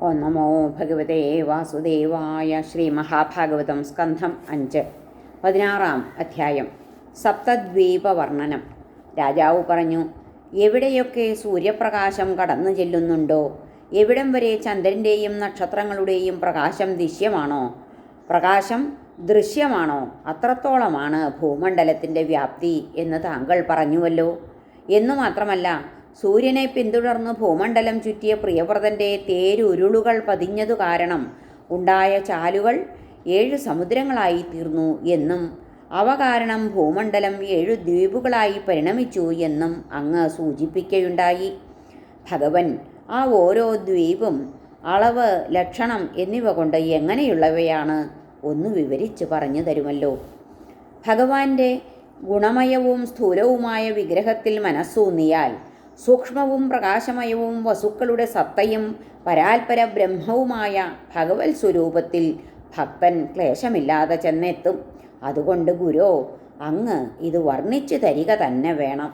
ഓ നമോ ഭഗവതേ വാസുദേവായ ശ്രീ മഹാഭാഗവതം സ്കന്ധം അഞ്ച്. പതിനാറാം അധ്യായം. സപ്തദ്വീപ വർണനം രാജാവ് പറഞ്ഞു എവിടെയൊക്കെ സൂര്യപ്രകാശം കടന്നു ചെല്ലുന്നുണ്ടോ? എവിടം വരെ ചന്ദ്രന്റെയും നക്ഷത്രങ്ങളുടെയും പ്രകാശം ദൃശ്യമാണോ? പ്രകാശം ദൃശ്യമാണോ? അത്രത്തോളമാണ് ഭൂമണ്ഡലത്തിന്റെ വ്യാപ്തി എന്ന് താങ്കൾ പറഞ്ഞുവല്ലോ. എന്നു മാത്രമല്ല സൂര്യനെ പിന്തുടർന്ന് ഭൂമണ്ഡലം ചുറ്റിയ പ്രിയവ്രതന്റെ തേരുരുളുകൾ പതിഞ്ഞതു കാരണം ഉണ്ടായ ചാലുകൾ ഏഴ് സമുദ്രങ്ങളായി തീർന്നു എന്നും അവ കാരണം ഭൂമണ്ഡലം ഏഴ് ദ്വീപുകളായി പരിണമിച്ചു എന്നും അങ്ങ് സൂചിപ്പിക്കുകയുണ്ടായി ഭഗവൻ ആ ഓരോ ദ്വീപും അളവ് ലക്ഷണം എന്നിവ കൊണ്ട് എങ്ങനെയുള്ളവയാണ് ഒന്ന് വിവരിച്ച് പറഞ്ഞു തരുമല്ലോ. ഭഗവാന്റെ ഗുണമയവും സ്ഥൂലവുമായ വിഗ്രഹത്തിൽ മനസ്സൂന്നിയാൽ സൂക്ഷ്മവും പ്രകാശമയവും വസുക്കളുടെ സത്തയും പരാൽപര ബ്രഹ്മവുമായ ഭഗവത് സ്വരൂപത്തിൽ ഭക്തൻ ക്ലേശമില്ലാതെ ചെന്നെത്തും. അതുകൊണ്ട് ഗുരോ അങ്ങ് ഇത് വർണിച്ചു തരിക തന്നെ വേണം.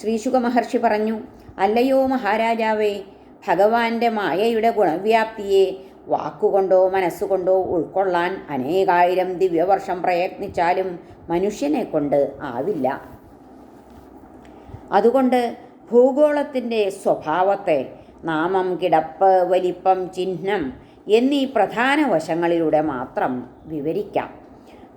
ശ്രീശുക മഹർഷി പറഞ്ഞു അല്ലയോ മഹാരാജാവേ ഭഗവാന്റെ മായയുടെ ഗുണവ്യാപ്തിയെ വാക്കുകൊണ്ടോ മനസ്സുകൊണ്ടോ ഉൾക്കൊള്ളാൻ അനേകായിരം ദിവ്യവർഷം പ്രയത്നിച്ചാലും മനുഷ്യനെ കൊണ്ട് ആവില്ല. അതുകൊണ്ട് ഭൂഗോളത്തിന്റെ സ്വഭാവത്തെ നാമം കിടപ്പ് വലിപ്പം ചിഹ്നം എന്നീ പ്രധാന വശങ്ങളിലൂടെ മാത്രം വിവരിക്കാം.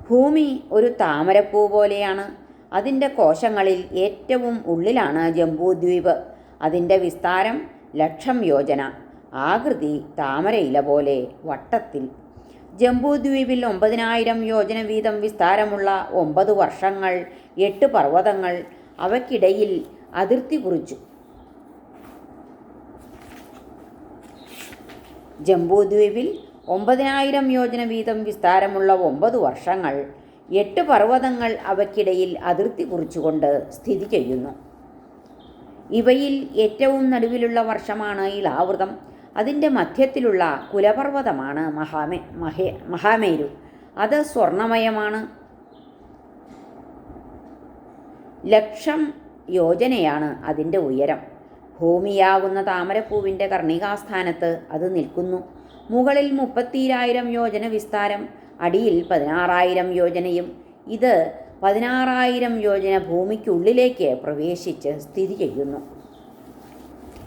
ഭൂമി ഒരു താമരപ്പൂ പോലെയാണ്. അതിന്റെ കോശങ്ങളിൽ ഏറ്റവും ഉള്ളിലാണ് ജംബൂദ്വീപ്. അതിന്റെ വിസ്താരം ലക്ഷം യോജന. ആകൃതി താമരയില പോലെ വട്ടത്തിൽ. ജംബൂദ്വീപിൽ ഒമ്പതിനായിരം യോജന വീതം വിസ്താരമുള്ള ഒമ്പത് വർഷങ്ങൾ എട്ട് പർവതങ്ങൾ അവയ്ക്കിടയിൽ അതിർത്തി കുറിച്ചു. ജംബൂദ്വീപിൽ ഒമ്പതിനായിരം യോജന വീതം വിസ്താരമുള്ള ഒമ്പത് വർഷങ്ങൾ എട്ട് പർവതങ്ങൾ അവയ്ക്കിടയിൽ അതിർത്തി കുറിച്ചുകൊണ്ട് സ്ഥിതി ചെയ്യുന്നു. ഇവയിൽ ഏറ്റവും നടുവിലുള്ള വർഷമാണ് ഇളാവൃതം അതിന്റെ മധ്യത്തിലുള്ള കുലപർവതമാണ് മഹാമേ മഹേ മഹാമേരു. അത് സ്വർണമയമാണ്. ലക്ഷം യോജനയാണ് അതിന്റെ ഉയരം. ഭൂമിയാകുന്ന താമരപ്പൂവിന്റെ കർണികാസ്ഥാനത്ത് അത് നിൽക്കുന്നു. മുകളിൽ മുപ്പത്തിരായിരം യോജന വിസ്താരം അടിയിൽ പതിനാറായിരം യോജനയും ഇത് പതിനാറായിരം യോജന ഭൂമിക്കുള്ളിലേക്ക് പ്രവേശിച്ച് സ്ഥിതി ചെയ്യുന്നു.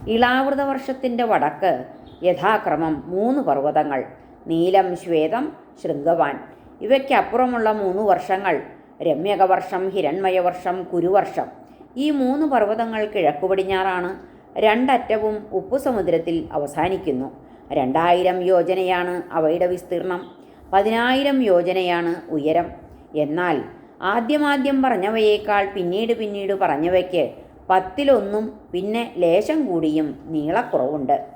ഇളാവൃത വർഷത്തിന്റെ വടക്ക് യഥാക്രമം മൂന്ന് പർവതങ്ങൾ നീലം ശ്വേതം ശൃംഗവാൻ. ഇവയ്ക്കപ്പുറമുള്ള മൂന്ന് വർഷങ്ങൾ രമ്യകവർഷം ഹിരൺമയവർഷം കുരുവർഷം. ഈ മൂന്ന് പർവതങ്ങൾ കിഴക്കു പടിഞ്ഞാറാണ് രണ്ടറ്റവും ഉപ്പുസമുദ്രത്തിൽ അവസാനിക്കുന്നു. രണ്ടായിരം യോജനയാണ് അവയുടെ വിസ്തീർണം. പതിനായിരം യോജനയാണ് ഉയരം. എന്നാൽ ആദ്യമാദ്യം പറഞ്ഞവയേക്കാൾ പിന്നീട് പിന്നീട് പറഞ്ഞവയ്ക്ക് പത്തിലൊന്നും പിന്നെ ലേശം കൂടിയും നീളക്കുറവുണ്ട്.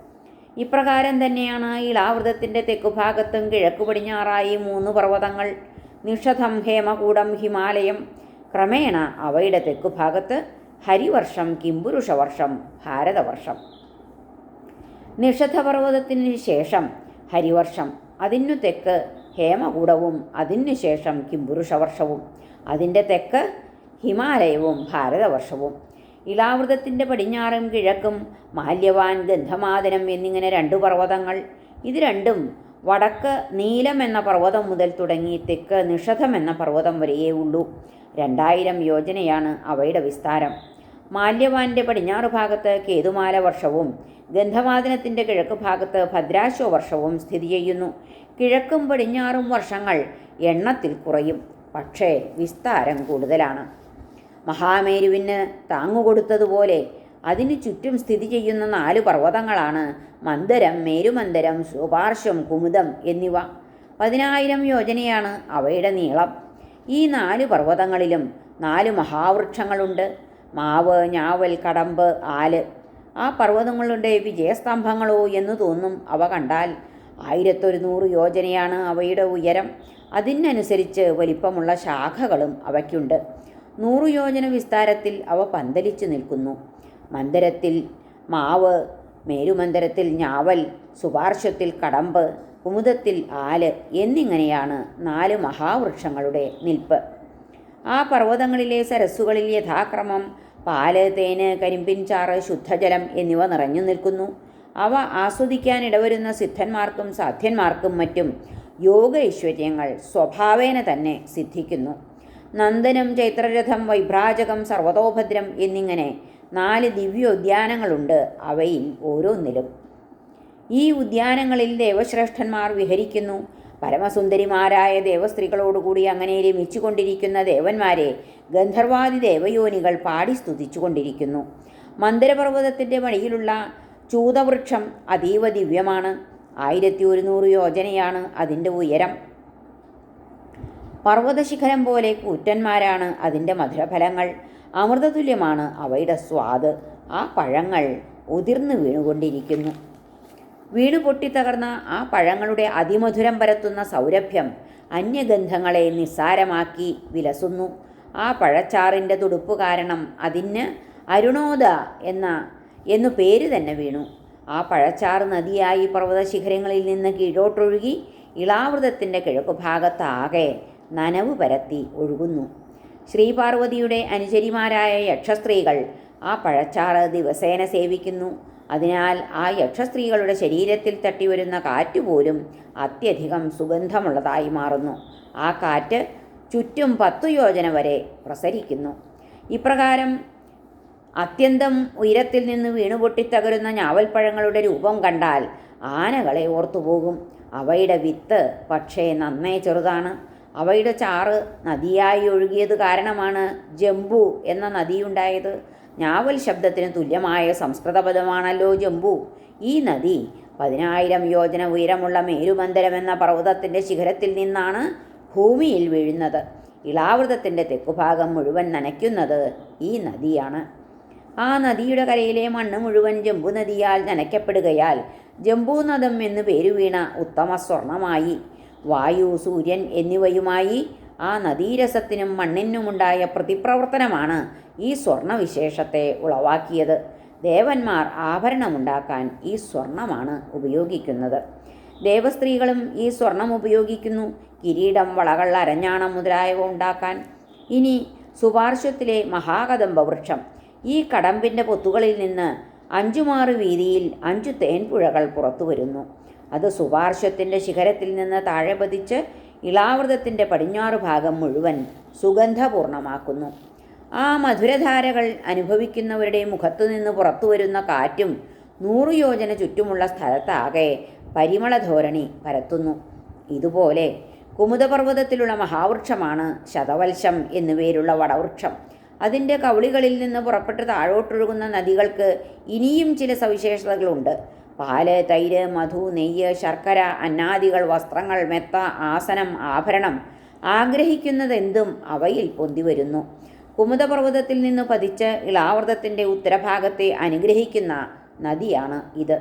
ഇപ്രകാരം തന്നെയാണ് ഇളാവൃതത്തിന്റെ തെക്കുഭാഗത്തും കിഴക്കു പടിഞ്ഞാറായി മൂന്ന് പർവതങ്ങൾ. നിഷധം ഹേമകൂടം ഹിമാലയം ക്രമേണ അവയുടെ തെക്കുഭാഗത്ത് ഹരിവർഷം കിംപുരുഷവർഷം ഭാരതവർഷം. നിഷധപർവതത്തിന് ശേഷം ഹരിവർഷം അതിനു തെക്ക് ഹേമകൂടവും അതിനു ശേഷം കിംപുരുഷവർഷവും അതിന്റെ തെക്ക് ഹിമാലയവും ഭാരതവർഷവും. ഇളാവൃതത്തിന്റെ പടിഞ്ഞാറും കിഴക്കും മാല്യവാൻ ഗന്ധമാതനം എന്നിങ്ങനെ രണ്ടു പർവതങ്ങൾ. ഇത് രണ്ടും വടക്ക് നീലം എന്ന പർവതം മുതൽ തുടങ്ങി തെക്ക് നിഷധം എന്ന പർവതം വരെയേ ഉള്ളൂ. രണ്ടായിരം യോജനയാണ് അവയുടെ വിസ്താരം. മാല്യവാന്റെ പടിഞ്ഞാറ് ഭാഗത്ത് കേതുമാല വർഷവും ഗന്ധവാദനത്തിന്റെ കിഴക്ക് ഭാഗത്ത് ഭദ്രാശോ വർഷവും സ്ഥിതി ചെയ്യുന്നു. കിഴക്കും പടിഞ്ഞാറും വർഷങ്ങൾ എണ്ണത്തിൽ കുറയും. പക്ഷേ വിസ്താരം കൂടുതലാണ്. മഹാമേരുവിന് താങ്ങുകൊടുത്തതുപോലെ അതിനു ചുറ്റും സ്ഥിതി ചെയ്യുന്ന നാല് പർവതങ്ങളാണ് മന്ദരം മേരുമന്ദരം സുപാർശ്വം കുമുദം എന്നിവ. പതിനായിരം യോജനയാണ് അവയുടെ നീളം. ഈ നാല് പർവതങ്ങളിലും നാല് മഹാവൃക്ഷങ്ങളുണ്ട്. മാവ് ഞാവൽ കടമ്പ് ആൽ. ആ പർവതങ്ങളുടെ വിജയസ്തംഭങ്ങളോ എന്ന് തോന്നും അവ കണ്ടാൽ ആയിരത്തൊരുന്നൂറ് യോജനയാണ് അവയുടെ ഉയരം. അതിനനുസരിച്ച് വലിപ്പമുള്ള ശാഖകളും അവയ്ക്കുണ്ട്. നൂറു യോജന വിസ്താരത്തിൽ അവ പന്തലിച്ചു നിൽക്കുന്നു. മന്ദരത്തിൽ മാവ് മേരുമന്ദരത്തിൽ ഞാവൽ സുപാർശ്വത്തിൽ കടമ്പ് കുമുദത്തിൽ ആൽ എന്നിങ്ങനെയാണ് നാല് മഹാവൃക്ഷങ്ങളുടെ നിൽപ്പ്. ആ പർവതങ്ങളിലെ സരസ്സുകളിൽ യഥാക്രമം പാൽ തേന് കരിമ്പിൻ ചാറ് ശുദ്ധജലം എന്നിവ നിറഞ്ഞു നിൽക്കുന്നു. അവ ആസ്വദിക്കാൻ ഇടവരുന്ന സിദ്ധന്മാർക്കും സാധ്യന്മാർക്കും മറ്റും യോഗ ഐശ്വര്യങ്ങൾ സ്വഭാവേന തന്നെ സിദ്ധിക്കുന്നു. നന്ദനം ചൈത്രരഥം വൈഭ്രാജകം സർവതോഭദ്രം എന്നിങ്ങനെ നാല് ദിവ്യോദ്യാനങ്ങളുണ്ട്. അവയിൽ ഓരോന്നിലും ഈ ഉദ്യാനങ്ങളിൽ ദേവശ്രേഷ്ഠന്മാർ വിഹരിക്കുന്നു. പരമസുന്ദരിമാരായ ദേവസ്ത്രീകളോടുകൂടി അങ്ങനെ രമിച്ചുകൊണ്ടിരിക്കുന്ന ദേവന്മാരെ ഗന്ധർവാദി ദേവയോനികൾ പാടി സ്തുതിച്ചുകൊണ്ടിരിക്കുന്നു. മന്ദിരപർവതത്തിന്റെ വഴിയിലുള്ള ചൂതവൃക്ഷം അതീവ ദിവ്യമാണ്. ആയിരത്തി ഒരുന്നൂറ് യോജനയാണ് അതിന്റെ ഉയരം. പർവതശിഖരം പോലെ കൂറ്റന്മാരാണ് അതിന്റെ മധുരഫലങ്ങൾ. അമൃതതുല്യമാണ് അവയുടെ സ്വാദ്. ആ പഴങ്ങൾ ഉതിർന്നു വീണുകൊണ്ടിരിക്കുന്നു. വീണു പൊട്ടിത്തകർന്ന ആ പഴങ്ങളുടെ അതിമധുരം പരത്തുന്ന സൗരഭ്യം അന്യഗന്ധങ്ങളെ നിസ്സാരമാക്കി വിലസുന്നു. ആ പഴച്ചാറിന്റെ തുടുപ്പ് കാരണം അതിന് അരുണോദ എന്ന എന്നു പേര് തന്നെ വീണു. ആ പഴച്ചാറ് നദിയായി പർവതശിഖരങ്ങളിൽ നിന്ന് കീഴോട്ടൊഴുകി ഇളാവൃതത്തിന്റെ കിഴക്കുഭാഗത്താകെ നനവ് പരത്തി ഒഴുകുന്നു. ശ്രീപാർവതിയുടെ അനുചരിമാരായ യക്ഷസ്ത്രീകൾ ആ പഴച്ചാറ് ദിവസേന സേവിക്കുന്നു. അതിനാൽ ആ യക്ഷസ്ത്രീകളുടെ ശരീരത്തിൽ തട്ടി വരുന്ന കാറ്റ് പോലും അത്യധികം സുഗന്ധമുള്ളതായി മാറുന്നു. ആ കാറ്റ് ചുറ്റും പത്തു യോജന വരെ പ്രസരിക്കുന്നു. ഇപ്രകാരം അത്യന്തം ഉയരത്തിൽ നിന്ന് വീണുപൊട്ടിത്തകരുന്ന ഞാവൽപ്പഴങ്ങളുടെ രൂപം കണ്ടാൽ ആനകളെ ഓർത്തുപോകും. അവയുടെ വിത്ത് പക്ഷേ നന്നേ ചെറുതാണ്. അവയുടെ ചാറ് നദിയായി ഒഴുകിയത് കാരണമാണ് ജംബു എന്ന നദിയുണ്ടായത്. ഞാവൽ ശബ്ദത്തിന് തുല്യമായ സംസ്കൃത പദമാണല്ലോ ജംബു. ഈ നദി പതിനായിരം യോജന ഉയരമുള്ള മേരുമന്ദരം എന്ന പർവതത്തിന്റെ ശിഖരത്തിൽ നിന്നാണ് ഭൂമിയിൽ വീഴുന്നത്. ഇളാവൃതത്തിന്റെ തെക്കുഭാഗം മുഴുവൻ നനയ്ക്കുന്നത് ഈ നദിയാണ്. ആ നദിയുടെ കരയിലെ മണ്ണ് മുഴുവൻ ജംബു നദിയാൽ നനയ്ക്കപ്പെടുകയാൽ ജംബൂനദം എന്ന് പേരുവീണ ഉത്തമ സ്വർണമായി വായു സൂര്യൻ എന്നിവയുമായി ആ നദീരസത്തിനും മണ്ണിനുമുണ്ടായ പ്രതിപ്രവർത്തനമാണ് ഈ സ്വർണവിശേഷത്തെ ഉളവാക്കിയത്. ദേവന്മാർ ആഭരണമുണ്ടാക്കാൻ ഈ സ്വർണമാണ് ഉപയോഗിക്കുന്നത്. ദേവസ്ത്രീകളും ഈ സ്വർണം ഉപയോഗിക്കുന്നു. കിരീടം വളകൾ അരഞ്ഞാണം മുതലായവ ഉണ്ടാക്കാൻ. ഇനി സുപാർശ്വത്തിലെ മഹാകദംബ വൃക്ഷം ഈ കടമ്പിന്റെ പൊത്തുകളിൽ നിന്ന് അഞ്ചുമാറ് വീതിയിൽ അഞ്ചു തേൻപുഴകൾ പുറത്തു വരുന്നു അത് സുപാർശ്വത്തിന്റെ ശിഖരത്തിൽ നിന്ന് താഴെ പതിച്ച് ഇളാവൃതത്തിന്റെ പടിഞ്ഞാറ് ഭാഗം മുഴുവൻ സുഗന്ധപൂർണമാക്കുന്നു. ആ മധുരധാരകൾ അനുഭവിക്കുന്നവരുടെ മുഖത്തു നിന്ന് പുറത്തു വരുന്ന കാറ്റും നൂറു യോജന ചുറ്റുമുള്ള സ്ഥലത്താകെ പരിമളധോരണി പരത്തുന്നു. ഇതുപോലെ കുമുദപർവതത്തിലുള്ള മഹാവൃക്ഷമാണ് ശതവത്സം എന്നുപേരുള്ള വടവൃക്ഷം. അതിന്റെ കവിളികളിൽ നിന്ന് പുറപ്പെട്ട് താഴോട്ടൊഴുകുന്ന നദികൾക്ക് ഇനിയും ചില സവിശേഷതകളുണ്ട്. പാൽ തൈര് മധു നെയ്യ് ശർക്കര അന്നാദികൾ വസ്ത്രങ്ങൾ മെത്ത ആസനം ആഭരണം ആഗ്രഹിക്കുന്നതെന്തും അവയിൽ പൊന്തിവരുന്നു. കുമുദപർവതത്തിൽ നിന്ന് പതിച്ച് ഇളാവൃതത്തിന്റെ ഉത്തരഭാഗത്തെ അനുഗ്രഹിക്കുന്ന നദിയാണ് ഇത്.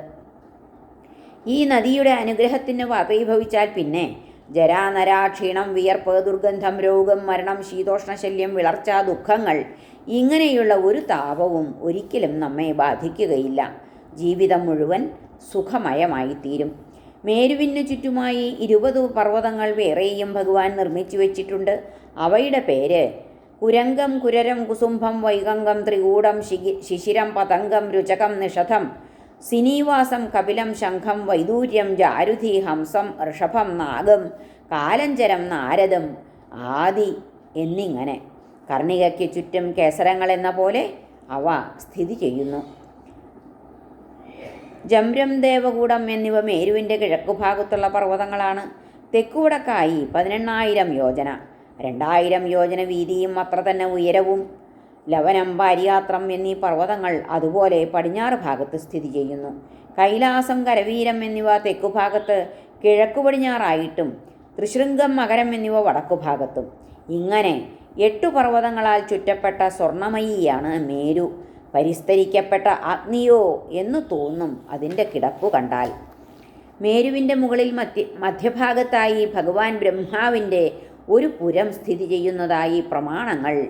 ഈ നദിയുടെ അനുഗ്രഹത്തിന് വതീഭവിച്ചാൽ പിന്നെ ജരാനരാ ക്ഷീണം വിയർപ്പ് ദുർഗന്ധം രോഗം മരണം ശീതോഷ്ണശല്യം വിളർച്ച ദുഃഖങ്ങൾ ഇങ്ങനെയുള്ള ഒരു താപവും ഒരിക്കലും നമ്മെ ബാധിക്കുകയില്ല. ജീവിതം മുഴുവൻ സുഖമയമായിത്തീരും. മേരുവിന് ചുറ്റുമായി ഇരുപത് പർവതങ്ങൾ വേറെയും ഭഗവാൻ നിർമ്മിച്ചു വച്ചിട്ടുണ്ട്. അവയുടെ പേര് കുരംഗം കുരരം കുസുംഭം വൈകംഗം ത്രികൂടം ശിഗി ശിശിരം പതംഗം രുചകം നിഷധം സിനീവാസം കപിലം ശംഖം വൈദൂര്യം ജാരുധി ഹംസം ഋഷഭം നാഗം കാലഞ്ചരം നാരദം ആദി എന്നിങ്ങനെ. കർണികയ്ക്ക് ചുറ്റും കേസരങ്ങൾ എന്ന പോലെ അവ സ്ഥിതി ചെയ്യുന്നു. ജംരം ദേവകൂടം എന്നിവ മേരുവിന്റെ കിഴക്കുഭാഗത്തുള്ള പർവതങ്ങളാണ്. തെക്കുവടക്കായി പതിനെണ്ണായിരം യോജന. രണ്ടായിരം യോജന വീതിയും അത്ര തന്നെ ഉയരവും. ലവനം പാരിയാത്രം എന്നീ പർവതങ്ങൾ അതുപോലെ പടിഞ്ഞാറ് ഭാഗത്ത് സ്ഥിതി ചെയ്യുന്നു. കൈലാസം കരവീരം എന്നിവ തെക്കുഭാഗത്ത് കിഴക്കു പടിഞ്ഞാറായിട്ടും തൃശൃംഗം മകരം എന്നിവ വടക്കുഭാഗത്തും. ഇങ്ങനെ എട്ടു പർവതങ്ങളാൽ ചുറ്റപ്പെട്ട സ്വർണമയിയാണ് മേരു. പരിസ്തരിക്കപ്പെട്ട അഗ്നിയോ എന്ന് തോന്നും അതിന്റെ കിടപ്പു കണ്ടാൽ. മേരുവിന്റെ മുകളിൽ മധ്യ മധ്യഭാഗത്തായി ഭഗവാൻ ബ്രഹ്മാവിന്റെ ഒരു പുരം സ്ഥിതി ചെയ്യുന്നതായി പ്രമാണങ്ങൾ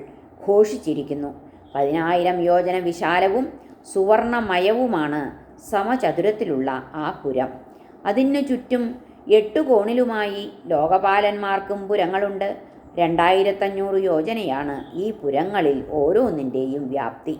ഘോഷിച്ചിരിക്കുന്നു. പതിനായിരം യോജന വിശാലവും സുവർണമയവുമാണ് സമചതുരത്തിലുള്ള ആ പുരം. അതിനു ചുറ്റും എട്ട് കോണിലുമായി ലോകപാലന്മാർക്കും പുരങ്ങളുണ്ട്. രണ്ടായിരത്തഞ്ഞൂറ് യോജനയാണ് ഈ പുരങ്ങളിൽ ഓരോന്നിന്റെയും വ്യാപ്തി.